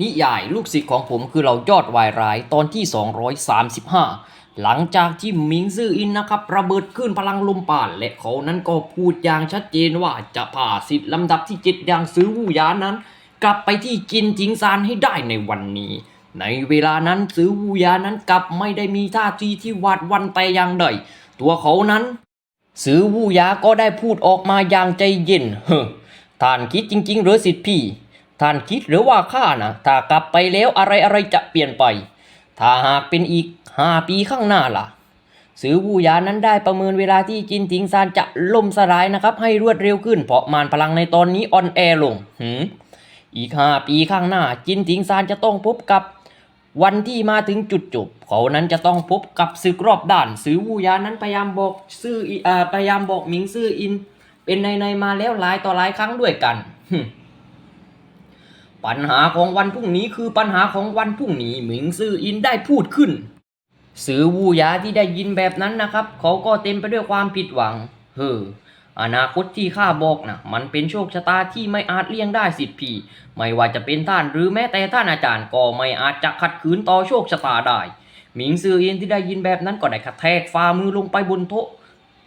นิยายลูกศิษย์ของผมคือเรายอดวายร้ายตอนที่ 235 หลังจากที่หมิงซื่ออินนะครับระเบิดขึ้นพลังลมป่าน และเขานั้นก็พูดอย่างชัดเจนว่าจะผ่าสิทธิ์ลำดับที่เจ็ดอย่างซื้อวูยานั้น กลับไปที่จินจิงซานให้ได้ในวันนี้ ในเวลานั้นซื้อวูยานั้นกลับไม่ได้มีท่าทีที่หวาดวันแต่อย่างใดตัวเขานั้นซื้อวูยาก็ได้พูดออกมาอย่างใจเย็นเฮ้อท่านคิดจริง ๆ หรือสิทธิพี่ ท่านคิดหรือว่าข้านะถ้ากลับไปแล้วอะไรอะไรๆจะเปลี่ยนไป ถ้าหากเป็นอีกห้าปีข้างหน้าล่ะซื้อวูยานั้นได้ประเมินเวลาที่จินทิงซานจะล่มสลายนะครับ ให้รวดเร็วขึ้นเพราะมานพลังในตอนนี้อ่อนแอลงหืมอีกห้าปีข้างหน้า จินทิงซานจะต้องพบกับวันที่มาถึงจุดจบ เขานั้นจะต้องพบกับศึกรอบด้านซื้อวูยานั้นพยายามบอกซื่ออ่าพยายามบอกหมิงซื่ออิน เป็นในในมาแล้วหลายต่อหลายครั้งด้วยกันหึ ปัญหาของวันพรุ่งนี้คือปัญหาของวันพรุ่งนี้หมิงซื่ออินได้พูดขึ้น สือวูหยาที่ได้ยินแบบนั้นนะครับ เขาก็เต็มไปด้วยความผิดหวัง เฮ้ออนาคตที่ข้าบอกนะมันเป็นโชคชะตาที่ไม่อาจเลี่ยงได้สิทธิพี่ ไม่ว่าจะเป็นท่านหรือแม้แต่ท่านอาจารย์ก็ไม่อาจจะขัดขืนต่อโชคชะตาได้หมิงซื่ออินที่ได้ยินแบบนั้นก็ได้กระแทกฝ่ามือลงไปบนโต๊ะ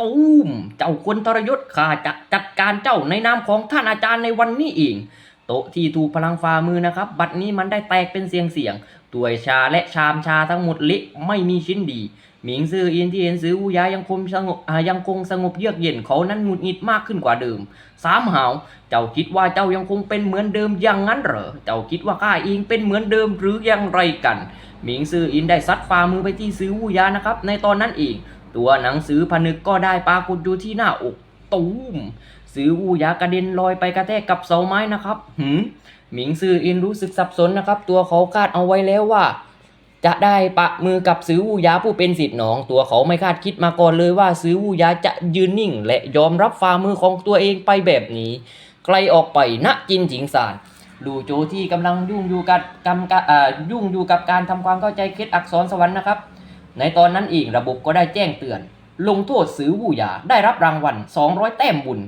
ตูมเจ้าคนทรยศข้าจะจัดการเจ้าในนามของท่านอาจารย์ในวันนี้เอง โต๊ะที่ถูกพลังฝ่ามือนะครับ บัดนี้มันได้แตกเป็นเสียงเสียงตัวยชาและชามชาทั้งหมดเละไม่มีชิ้นดีหมิงซื่ออินที่เห็นซื้อวูยายังคงสงบยังคงสงบเยือกเย็นเขานั้นหงุดหงิดมากขึ้นกว่าเดิมสามหาวเจ้าคิดว่าเจ้ายังคงเป็นเหมือนเดิมอย่างนั้นเหรอ เจ้าคิดว่าข้าเองเป็นเหมือนเดิมหรืออย่างไรกันหมิงซื่ออินได้ซัดฝ่ามือไปที่ซื้อวูยานะครับ ในตอนนั้นเองตัวหนังสือผนึกก็ได้ปรากฏอยู่ที่หน้าอกตูม ซื้อวูยากระเด็นลอยไปกระแทกกับเสาไม้นะครับหืมหมิงซื่ออินรู้สึกสับสนนะครับ ตัวเขาคาดเอาไว้แล้วว่า จะได้ปะมือกับซื้อวูยาผู้เป็นสิทธิ์หนอง ตัวเขาไม่คาดคิดมาก่อนเลยว่าซื้อวูยาจะยืนนิ่ง และยอมรับฝ่ามือของตัวเองไปแบบนี้ไกลออกไปณจินถิงซานลูโจที่กำลังยุ่งอยู่กับกำกับอ่ายุ่งอยู่กับการทำความเข้าใจเคล็ดอักษรสวรรค์นะครับ ในตอนนั้นเองระบบก็ได้แจ้งเตือน ลงโทษซื้อวูยาได้รับรางวัล200 แต้มบุญ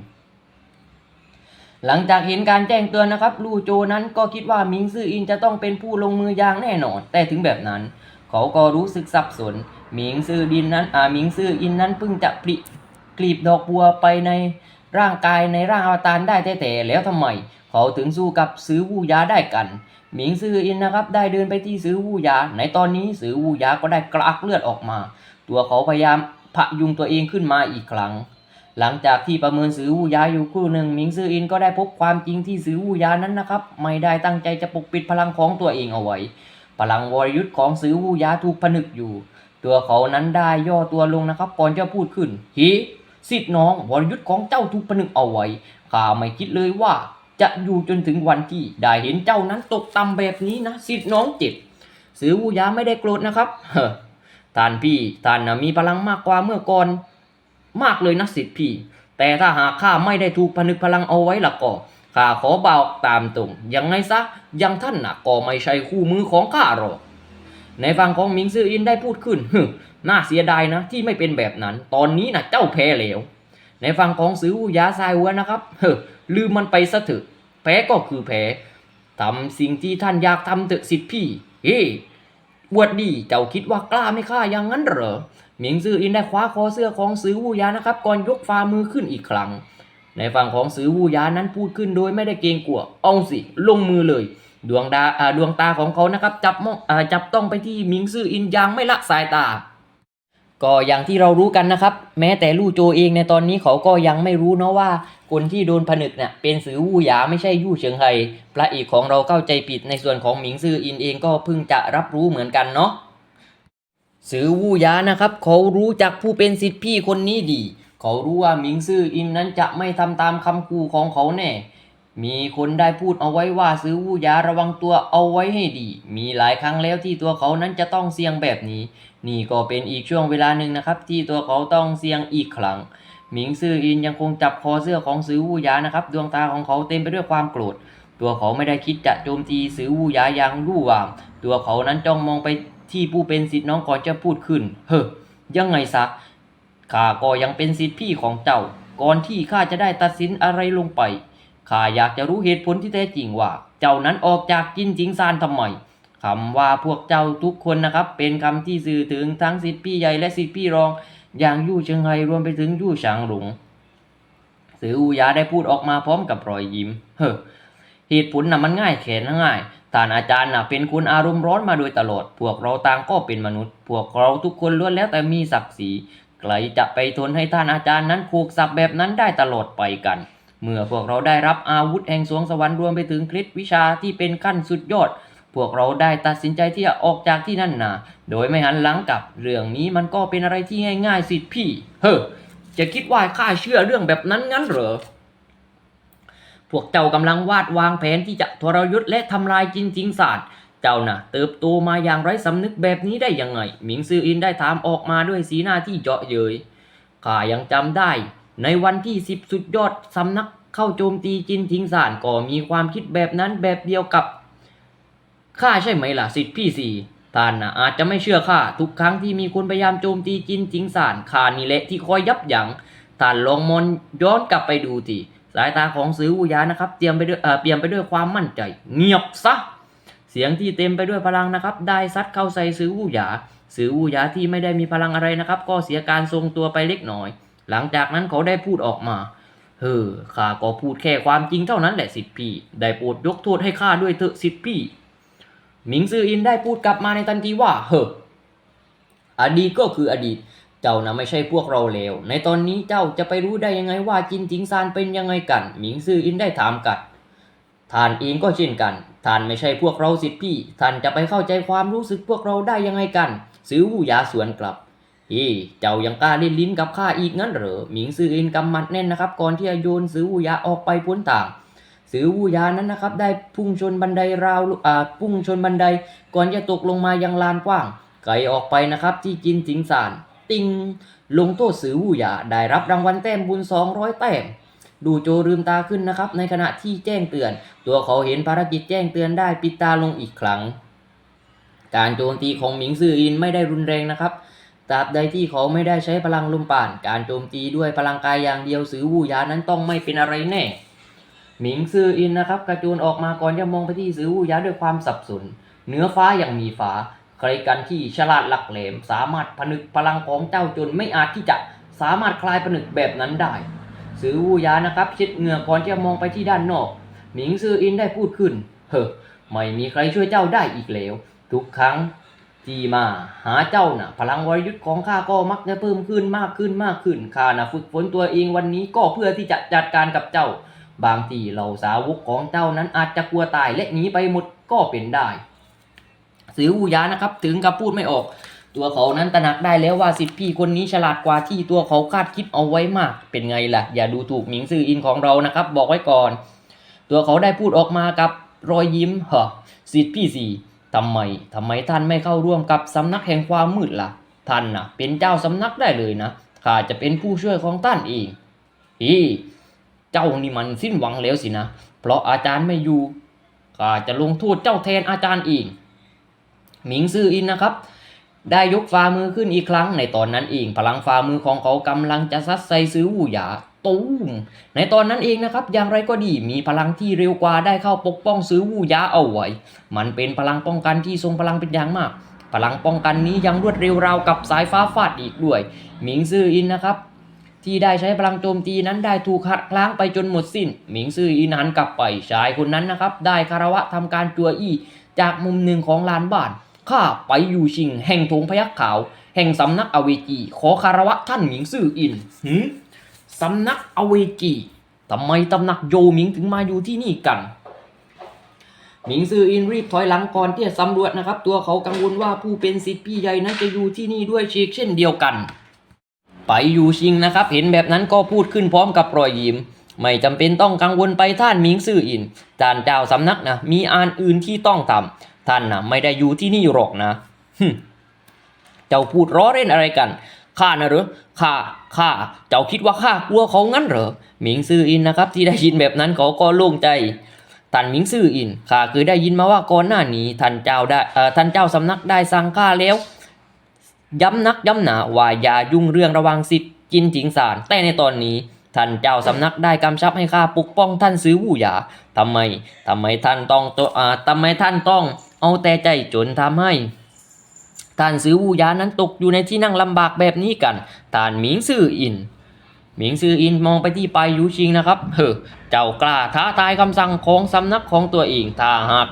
หลังจากเห็นการแจ้งเตือนนะครับลู่โจนั้นก็คิดว่ามิงซื่ออินจะต้องเป็นผู้ลงมืออย่างแน่นอน แต่ถึงแบบนั้น เขาก็รู้สึกสับสนหมิงซื่อดินนั้นอ่าหมิงซื่ออินนั้นเพิ่งจะปลิกลีบดอกบัวไปในร่างกายในร่างอวตารได้แต่แต่แล้วทำไม เขาถึงสู้กับซื้อวูยาได้กันหมิงซื่ออินนะครับได้เดินไปที่ซื้อวูยา ในตอนนี้ซื้อวูยาก็ได้กระอักเลือดออกมา ตัวเขาพยายามพยุงตัวเองขึ้นมาอีกครั้ง หลังจากที่ประเมินซื้อวูยาอยู่ครู่หนึ่งหมิงซื่ออินก็ได้พบความจริงที่ซื้อวูยานั้นนะครับไม่ได้ตั้งใจจะปกปิดพลังของตัวเองเอาไว้ พลังวรยุทธ์ของซื้อวูยาถูกผนึกอยู่ ตัวเขานั้นได้ย่อตัวลงนะครับก่อนจะพูดขึ้นฮิสิทธิ์น้องวรยุทธ์ของเจ้าถูกผนึกเอาไว้ข้าไม่คิดเลยว่า จะอยู่จนถึงวันที่ได้เห็นเจ้านั้นตกต่ำแบบนี้นะสิทธิ์น้องเจ็บซื้อวูยาไม่ได้โกรธนะครับเฮอท่านพี่ท่านมีพลังมากกว่าเมื่อก่อน มากเลยนะสิทธิ์พี่ แต่ถ้าหากข้าไม่ได้ถูกผนึกพลังเอาไว้ละก็ข้าขอบอกตามตรงยังไงซะยังท่านน่ะก็ไม่ใช่คู่มือของข้าหรอกในฝั่งของมิงซื่ออินได้พูดขึ้นฮึน่าเสียดายนะที่ไม่เป็นแบบนั้น ตอนนี้นะเจ้าแพ้แล้ว ในฝั่งของซื้อวูยาซายหัวนะครับเฮ้ลืมมันไปซะเถอะแพ้ก็คือแพ้ทำสิ่งที่ท่านอยากทำเถอะสิทธิ์พี่ เฮ้บวดดีเจ้าคิดว่ากล้าไม่ฆ่าอย่างนั้นเหรอ หมิงซื่ออินได้คว้าคอเสื้อของซื้อวูยานะครับก่อนยกฝ่ามือขึ้นอีกครั้ง ในฝั่งของซื้อวูยานั้นพูดขึ้นโดยไม่ได้เกรงกลัวเอาสิลงมือเลย ดวงดาดวงตาของเขานะครับจับมองจับต้องไปที่หมิงซื่ออินอย่างไม่ละสายตาก็อย่างที่เรารู้กันนะครับ แม้แต่ลู่โจเองในตอนนี้เขาก็ยังไม่รู้เนาะว่า คนที่โดนผนึกเนี่ยเป็นสือวู่หยาไม่ใช่ยู่เฉิงไฮพระเอกของเราเข้าใจผิดในส่วนของหมิงซื่ออินเองก็เพิ่งจะรับรู้เหมือนกันเนาะ สือวู่ยานะครับ เขารู้จักผู้เป็นสิทธิพี่คนนี้ดี เขารู้ว่าหมิงซื่ออินนั้นจะไม่ทำตามคำขู่ของเขาแน่ มีคนได้พูดเอาไว้ว่าซื้อวู่ยาระวังตัวเอาไว้ให้ดี มีหลายครั้งแล้วที่ตัวเขานั้นจะต้องเสี่ยงแบบนี้ นี่ก็เป็นอีกช่วงเวลาหนึ่งนะครับ ที่ตัวเขาต้องเสี่ยงอีกครั้งหมิงซื่ออินยังคงจับคอเสื้อของซื้อวู่ยานะครับ ดวงตาของเขาเต็มไปด้วยความโกรธ ตัวเขาไม่ได้คิดจะโจมตีซื้อวู่ยาอย่างรู่หว่าตัวเขานั้นจ้องมองไป ที่ผู้เป็นสิทธิ์น้องก่อนจะพูดขึ้น เฮ้อยังไงซะข้าก็ยังเป็นสิทธิพี่ของเจ้า ก่อนที่ข้าจะได้ตัดสินอะไรลงไปข้าอยากจะรู้เหตุผลที่แท้จริงว่า เจ้านั้นออกจากจินจิงซานทำไมคำว่าพวกเจ้าทุกคนนะครับ เป็นคำที่สื่อถึงทั้งสิทธิพี่ใหญ่และสิทธิพี่รอง อย่างยู่เชิงไฮรวมไปถึงยู่ฉางหลงสืออูยาได้พูดออกมาพร้อมกับรอยยิ้ม เฮ้อเหตุผลน่ะมันง่ายแค่นง่าย ท่านอาจารย์น่ะเป็นคนอารมณ์ร้อนมาโดยตลอด พวกเราต่างก็เป็นมนุษย์ พวกเราทุกคนล้วนแล้วแต่มีศักดิ์ศรีใครจะไปทนให้ท่านอาจารย์นั้นโขกสับแบบนั้นได้ตลอดไปกัน เมื่อพวกเราได้รับอาวุธแห่งสวงสวรรค์รวมไปถึงคลิปวิชาที่เป็นขั้นสุดยอด พวกเราได้ตัดสินใจที่จะออกจากที่นั่นนาโดยไม่หันหลังกลับ เรื่องนี้มันก็เป็นอะไรที่ง่ายๆสิพี่ เฮ้อ จะคิดว่าข้าเชื่อเรื่องแบบนั้นงั้นเหรอ พวกเจ้ากำลังวาดวางแผนที่จะทรยศและทำลายจินจิงศาสตร์ เจ้าน่ะเติบโตมาอย่างไร้สำนึกแบบนี้ได้ยังไง หมิงซืออินได้ถามออกมาด้วยสีหน้าที่เจาะเย้ยข้ายังจำได้ ในวันที่สิบสุดยอดสำนักเข้าโจมตีจินจิงศาสตร์ก็มีความคิดแบบนั้นแบบเดียวกับข้าใช่ไหมล่ะสิทธิพี่สี่ท่านนะอาจจะไม่เชื่อข้าทุกครั้งที่มีคนพยายามโจมตีจินจิงสานข้านี่แหละที่คอยยับยั้งท่านลองมอนย้อนกลับไปดูที สายตาของซื้อวูยานะครับ เตรียมไปด้วยเอ่อเปลี่ยนไปด้วยความมั่นใจ เงียบซะ เสียงที่เต็มไปด้วยพลังนะครับ ได้ซัดเข้าใส่ซื้อวูหยาซื้อวูหยาที่ไม่ได้มีพลังอะไรนะครับ ก็เสียการทรงตัวไปเล็กน้อย หลังจากนั้นเขาได้พูดออกมา เฮ้อ ข้าก็พูดแค่ความจริงเท่านั้นแหละสิทธิพี่ ได้โปรดยกโทษให้ข้าด้วยเถอะสิทธิพี่ หมิงซืออินได้พูดกลับมาในทันทีว่า เฮ้อ อดีตก็คืออดีต เจ้านะไม่ใช่พวกเราเลว ในตอนนี้เจ้าจะไปรู้ได้ยังไงว่าจินจิงซานเป็นยังไงกัน หมิงซืออินได้ถามกัดท่านเองก็เช่นกัน ท่านไม่ใช่พวกเราสิทธิพี่ ท่านจะไปเข้าใจความรู้สึกพวกเราได้ยังไงกัน ซื้อวูยาสวนกลับเฮ้เจ้ายังกล้าเล่นลิ้นกับข้าอีกงั้นเหรอ หมิงซืออินกำมัดแน่นนะครับ ก่อนที่จะโยนซื้อวูยาออกไปพ้นต่างสือวูยานั้นนะครับได้พุ่งชนบันไดราวอ่าพุ่งชนบันได ก่อนจะตกลงมายังลานกว้าง ไกลออกไปนะครับที่จินจิงสาน ติงลงโทษสือวูยาได้รับรางวัลแต้มบุญ 200 แต้มดูโจลืมตาขึ้นนะครับ ในขณะที่แจ้งเตือน ตัวเขาเห็นภารกิจแจ้งเตือนได้ปิดตาลงอีกครั้ง การโจมตีของหมิงซืออินไม่ได้รุนแรงนะครับตราบใดที่เขาไม่ได้ใช้พลังลมป่าน การโจมตีด้วยพลังกายอย่างเดียวสือวูยานั้นต้องไม่เป็นอะไรแน่ หมิงซืออินนะครับ กระโจนออกมาก่อนจะมองไปที่ซือวูยาด้วยความสับสน เนื้อฟ้าอย่างมีฟ้า ใครกันที่ฉลาดหลักแหลม สามารถผนึกพลังของเจ้าจนไม่อาจที่จะสามารถคลายผนึกแบบนั้นได้ ซื้อวูยานะครับเช็ดเหงื่อก่อนจะมองไปที่ด้านนอก หมิงซืออินได้พูดขึ้น เฮ้อไม่มีใครช่วยเจ้าได้อีกแล้ว ทุกครั้งที่มาหาเจ้าน่ะ พลังวรยุทธ์ของข้าก็มักจะเพิ่มขึ้นมากขึ้นมากขึ้นข้าน่ะฝึกฝนตัวเองวันนี้ก็เพื่อที่จะจัดการกับเจ้า บางทีเหล่าสาวกของเจ้านั้นอาจจะกลัวตายและหนีไปหมดก็เป็นได้ สือวูยานะครับถึงกับพูดไม่ออก ตัวเขานั้นตระหนักได้แล้วว่าสิทธิพี่คนนี้ฉลาดกว่าที่ตัวเขาคาดคิดเอาไว้มาก เป็นไงล่ะ อย่าดูถูกหมิงซื่ออินของเรานะครับ บอกไว้ก่อน ตัวเขาได้พูดออกมากับรอยยิ้มเฮ้อสิทธิพี่สี่ทำไมทำไมท่านไม่เข้าร่วมกับสำนักแห่งความมืดล่ะ ท่านน่ะ เป็นเจ้าสำนักได้เลยนะข้าจะเป็นผู้ช่วยของท่านเองฮีเจ้านี่มันสิ้นหวังแล้วสินะ เพราะอาจารย์ไม่อยู่ข้าจะลงโทษเจ้าแทนอาจารย์เอง หมิงซื่ออินนะครับ ได้ยกฝ่ามือขึ้นอีกครั้ง ในตอนนั้นเอง พลังฝ่ามือของเขากำลังจะซัดใส่ซื้อวูหยาตูมในตอนนั้นเองนะครับ อย่างไรก็ดีมีพลังที่เร็วกว่าได้เข้าปกป้องซื้อวูยาเอาไว้ มันเป็นพลังป้องกันที่ทรงพลังเป็นอย่างมาก พลังป้องกันนี้ยังรวดเร็วราวกับสายฟ้าฟาดอีกด้วย หมิงซื่ออินนะครับ ที่ได้ใช้พลังโจมตีนั้นได้ถูกหักล้างไปจนหมดสิ้น หมิงซื่ออินหันกลับไปชายคนนั้นนะครับ ได้คารวะทำการจัวอี้จากมุมหนึ่งของลานบ้าน ข้าไปอยู่ชิง แห่งธงพยักขาว แห่งสำนักอเวจี ขอคารวะท่านหมิงซื่ออินหืมสำนักอเวจีทำไมตำหนักโยหมิงถึงมาอยู่ที่นี่กันหมิงซืออินรีบถอยหลังก่อนที่จะสำรวจนะครับ ตัวเขากังวลว่าผู้เป็นสิทธิพี่ใหญ่นั้นจะอยู่ที่นี่ด้วยเชกเช่นเดียวกัน ไปอยู่ชิงนะครับ เห็นแบบนั้นก็พูดขึ้นพร้อมกับรอยยิ้มไม่จำเป็นต้องกังวลไปท่านหมิงซื่ออินท่านเจ้าสำนักนะมีอานอื่นที่ต้องทำ ท่านนะไม่ได้อยู่ที่นี่หรอกนะเจ้าพูดล้อเล่นอะไรกันข้านะหรือข้าข้าเจ้าคิดว่าข้ากลัวเขางั้นเหรอหมิงซื่ออินนะครับ ที่ได้ยินแบบนั้นเขาก็โล่งใจท่านหมิงซื่ออินข้าเคยได้ยินมาว่าก่อนหน้านี้ท่านเจ้าได้ท่านเจ้าสำนักได้สั่งข้าแล้ว ย้ำนักย้ำหนาว่าอย่ายุ่งเรื่องระวังสิทธิ์จินจิงสารแต่ในตอนนี้ ท่านเจ้าสำนักได้กำชับให้ข้าปกป้องท่านซื้อวู่หยาทำไมทำไมท่านต้องอ่าทำไมท่านต้อง เอาแต่ใจจนทำให้ท่านซื้อวูยานั้นตกอยู่ในที่นั่งลำบากแบบนี้กันท่านหมิงซื่ออินหมิงซื่ออินมองไปที่ไปายยูชิงนะครับ เฮ้อเจ้ากล้าท้าทายคำสั่งของสำนักของตัวเองถ้าหาก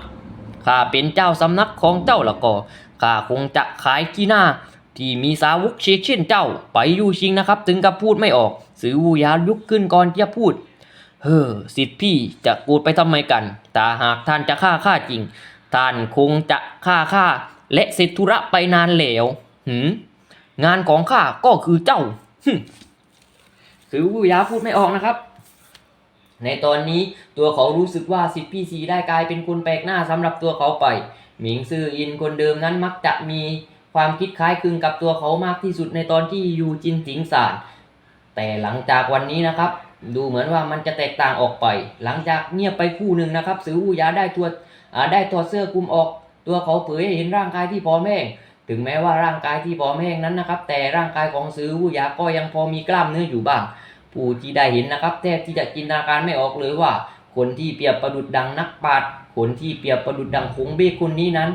ข้าเป็นเจ้าสำนักของเจ้าละก็ข้าคงจะขายกีหน้า ที่มีสาวกเชกเช่นเจ้า ไปยูชิงนะครับ ถึงกับพูดไม่ออกซื้อวูยาลุกขึ้นก่อนที่จะพูด เฮ้อสิทธิ์พี่จะกูดไปทำไมกันแต่หากท่านจะฆ่าข้าจริง ท่านคงจะฆ่าข้าและเสร็จธุระไปนานแล้วหืมงานของข้าก็คือเจ้าหึซื้อวูยาพูดไม่ออกนะครับ ในตอนนี้ตัวเขารู้สึกว่าสิทธิ์พี่สีได้กลายเป็นคนแปลกหน้าสำหรับตัวเขาไป หมิงซื่ออินคนเดิมนั้นมักจะมีความคิดคล้ายคลึงกับตัวเขามากที่สุดในตอนที่อยู่จินสิงสาร แต่หลังจากวันนี้นะครับ ดูเหมือนว่ามันจะแตกต่างออกไป หลังจากเงียบไปคู่หนึ่งนะครับสืออูยาได้ตัวอ่า ได้ถอดเสื้อคลุมออก ตัวเขาเผยให้เห็นร่างกายที่พร้อมแห้งถึงแม้ว่าร่างกายที่พร้อมแห้งนั้นนะครับ แต่ร่างกายของสืออูยาก็ยังพอมีกล้ามเนื้ออยู่บ้าง ผู้ที่ได้เห็นนะครับแทบที่จะจินตนาการไม่ออกเลยว่า คนที่เปรียบประดุดดังนักปราชญ์คนที่เปรียบประดุดดังคงเบ้คนนี้นั้น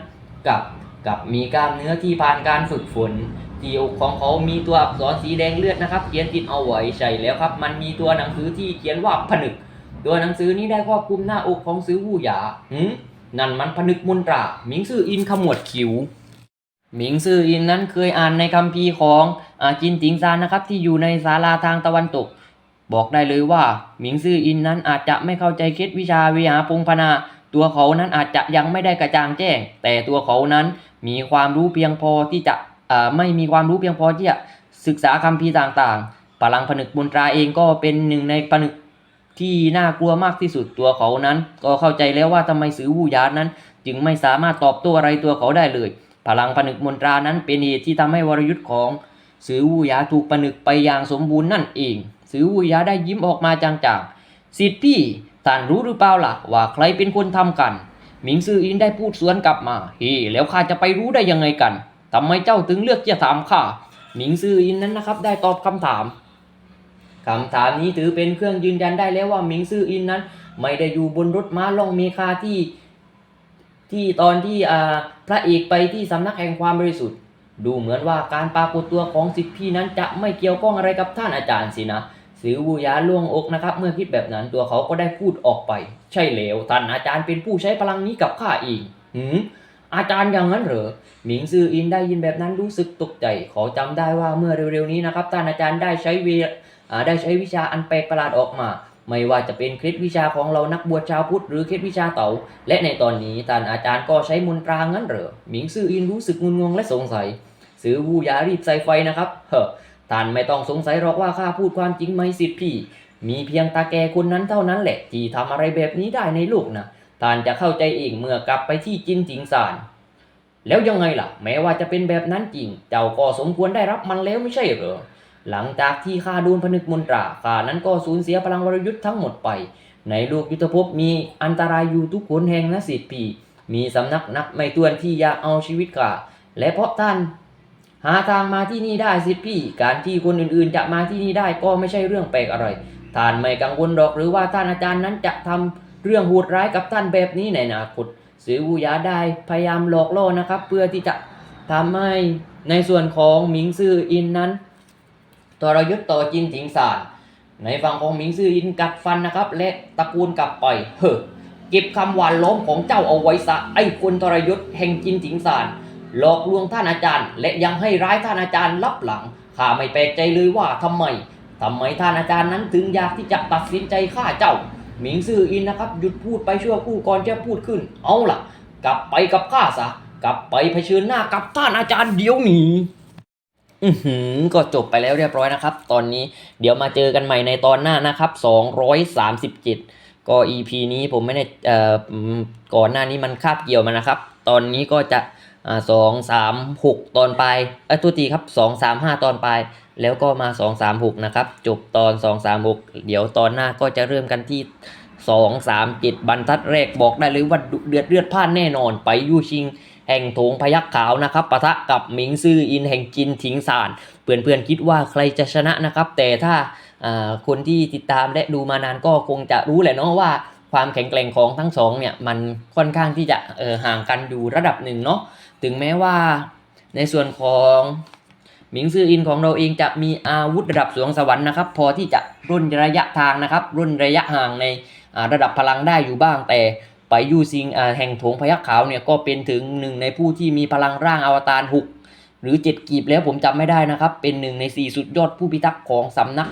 กับกับมีกล้ามเนื้อที่ผ่านการฝึกฝนที่อกของเขามีตัวอักษรสีแดงเลือดนะครับ เขียนติดเอาไว้ใช่แล้วครับ มันมีตัวหนังสือที่เขียนว่าผนึก ตัวหนังสือนี้ได้ครอบคลุมหน้าอกของซื้อวูหยาหืม นั่นมันผนึกมุนตราหมิงซื่ออินขมวดคิ้วหมิงซื่ออินนั้นเคยอ่านในคัมภีร์ของอาจินติงซานนะครับที่อยู่ในศาลาทางตะวันตก บอกได้เลยว่าหมิงซื่ออินนั้นอาจจะไม่เข้าใจเคล็ดวิชาวิหาพงพนา ตัวเขานั้นอาจจะยังไม่ได้กระจ่างแจ้ง แต่ตัวเขานั้นมีความรู้เพียงพอที่จะไม่มีความรู้เพียงพอที่จะศึกษาคัมภีร์ต่างๆพลังผนึกมนตราเองก็เป็นหนึ่งในผนึก ที่น่ากลัวมากที่สุดตัวเขานั้น ก็เข้าใจแล้วว่าทำไมสือวูยานนั้น จึงไม่สามารถตอบโต้อะไรตัวเขาได้เลย พลังผนึกมนตรานั้นเป็นเหตุที่ทำให้วรยุทธ์ของสือวูยาถูกผนึกไปอย่างสมบูรณ์นั่นเองสือวูยาได้ยิ้มออกมาจางๆสิทธิ์พี่ท่านรู้หรือเปล่าล่ะว่าใครเป็นคนทำกันหมิงซื่ออินได้พูดสวนกลับมาเฮ้แล้วข้าจะไปรู้ได้ยังไงกันทำไมเจ้าถึงเลือกจะถามข้าหมิงซื่ออินนั้นนะครับ ได้ตอบคำถาม คำถามนี้ถือเป็นเครื่องยืนยันได้แล้วว่าหมิงซื่ออินนั้น ไม่ได้อยู่บนรถม้าล่องเมคาที่ที่ตอนที่อ่าพระเอกไปที่สำนักแห่งความบริสุทธิ์ ดูเหมือนว่าการปรากฏตัวของสิทธิพี่นั้นจะไม่เกี่ยวข้องอะไรกับท่านอาจารย์สินะสือวูยาล่วงอกนะครับ เมื่อคิดแบบนั้นตัวเขาก็ได้พูดออกไป ใช่แล้วท่านอาจารย์เป็นผู้ใช้พลังนี้กับข้าเองหืมอาจารย์อย่างนั้นเหรอ หมิงซืออินได้ยินแบบนั้นรู้สึกตกใจขอจำได้ว่าเมื่อเร็วๆนี้นะครับท่านอาจารย์ได้ใช้เว ได้ใช้วิชาอันแปลกประหลาดออกมา ไม่ว่าจะเป็นเคล็ดวิชาของเรานักบวชชาวพุทธหรือเคล็ดวิชาเต๋าและในตอนนี้ท่านอาจารย์ก็ใช้มนตรางั้นเหรอหมิงซื่ออินรู้สึกงุนงงและสงสัยสือวูยารีบใส่ไฟนะครับเฮ้อท่านไม่ต้องสงสัยหรอกว่าข้าพูดความจริงไหมสิทธิ์พี่ มีเพียงตาแกคนนั้นเท่านั้นแหละที่ทำอะไรแบบนี้ได้ในโลกนะท่านจะเข้าใจเองเมื่อกลับไปที่จินจิงซานแล้วยังไงล่ะ แม้ว่าจะเป็นแบบนั้นจริง เจ้าก็สมควรได้รับมันแล้วไม่ใช่เหรอ หลังจากที่ข้าโดนผนึกมนตราข้านั้นก็สูญเสียพลังวรยุทธ์ทั้งหมดไป ในโลกยุทธภพมีอันตรายอยู่ทุกคนแห่งนะสิทธิ์พี่มีสำนักนักไม่ตวนที่อยากเอาชีวิตข้าและเพราะท่านหาทางมาที่นี่ได้สิพี่ การที่คนอื่นๆ จะมาที่นี่ได้ก็ไม่ใช่เรื่องแปลกอะไร ท่านไม่กังวลหรอกหรือว่าท่านอาจารย์นั้นจะทำเรื่องโหดร้ายกับท่านแบบนี้ในอนาคตสือวูยาได้พยายามหลอกล่อนะครับ เพื่อที่จะทำให้ในส่วนของหมิงซื่ออินนั้น ทรยศต่อจินถิงสารในฝั่งของหมิงซื่ออินกัดฟันนะครับ และตระกูลกลับไปเฮ้เก็บคำหวานล้อมของเจ้าเอาไว้ซะไอ้คนทรยศแห่งจินถิงสารหลอกลวงท่านอาจารย์ และยังให้ร้ายท่านอาจารย์ลับหลังข้าไม่แปลกใจเลยว่าทำไมทำไมท่านอาจารย์นั้นถึงอยากที่จะตัดสินใจฆ่าเจ้า หมิงซื่ออินนะครับ หยุดพูดไปชั่วครู่ก่อนจะพูดขึ้น เอาล่ะ กลับไปกับข้าซะกลับไปเผชิญหน้ากับท่านอาจารย์เดี๋ยวนี้ ก็จบไปแล้วเรียบร้อยนะครับ ตอนนี้เดี๋ยวมาเจอกันใหม่ในตอนหน้านะครับ 237 ก็ EP นี้ผมไม่ได้เอ่อก่อนหน้านี้มันคาบเกี่ยวมานะครับ ตอนนี้ก็จะอ่าสองสามหกตอนปลายเอ้ยตัวทีครับสองสามห้าตอนปลาย แล้วก็มาสองสามหกนะครับ จบตอนสองสามหกเดี๋ยวตอนหน้าก็จะเริ่มกันที่สองสามเจ็ดบรรทัดแรกบอกได้เลยว่าดุเดือดเลือดพลานแน่นอนไปยู่ชิง แห่งโถงพยักขาวนะครับปะทะกับหมิงซื่ออินแห่งจินถิงซาน เพื่อนๆคิดว่าใครจะชนะนะครับ แต่ถ้าคนที่ติดตามและดูมานานก็คงจะรู้แหละเนาะว่าความแข็งแกร่งของทั้งสองเนี่ยมันค่อนข้างที่จะห่างกันอยู่ระดับหนึ่งเนาะถึงแม้ว่าในส่วนของหมิงซื่ออินของเราเองจะมีอาวุธระดับสวงสวรรค์นะครับ พอที่จะรุ่นระยะทางนะครับ รุ่นระยะห่างในระดับพลังได้อยู่บ้างแต่ ไปยูซิงแห่งโถงพยัคฆ์ขาวเนี่ยก็เป็นถึงหนึ่งในผู้ที่มีพลังร่างอวตารหกหรือเจ็ดกีบแล้วผมจำไม่ได้นะครับ เป็นหนึ่งในสี่สุดยอดผู้พิทักษ์ของสำนัก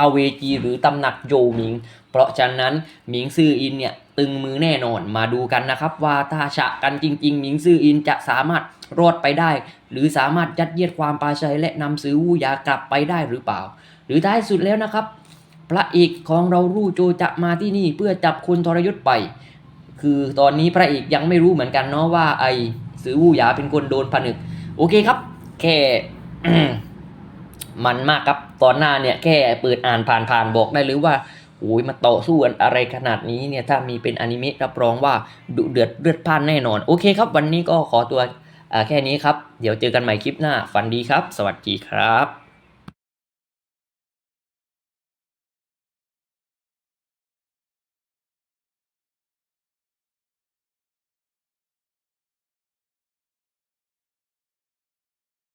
อเวจีหรือตำหนักโยหมิง เพราะฉะนั้นหมิงซื่ออินเนี่ยตึงมือแน่นอนมาดูกันนะครับ ว่าถ้าฉะกันจริง ๆ หมิงซื่ออินจะสามารถรอดไปได้ หรือสามารถยัดเยียดความปาชัยและนำซื้อวูยากลับไปได้หรือเปล่า หรือท้ายสุดแล้วนะครับ พระเอกของเรารู่โจจะมาที่นี่เพื่อจับคนทรยศไป คือตอนนี้พระเอกยังไม่รู้เหมือนกันเนาะว่าไอ้สือวูหยาเป็นคนโดนผนึก โอเคครับ แค่มันมากครับตอนหน้าเนี่ยแค่เปิดอ่านผ่านๆบอกได้เลยว่าโอ้ยมาต่อสู้กันอะไรขนาดนี้เนี่ยถ้ามีเป็นอนิเมะรับรองว่าดุเดือดเลือดพ่านแน่นอน โอเคครับ วันนี้ก็ขอตัวแค่นี้ครับ เดี๋ยวเจอกันใหม่คลิปหน้า ฝันดีครับ สวัสดีครับ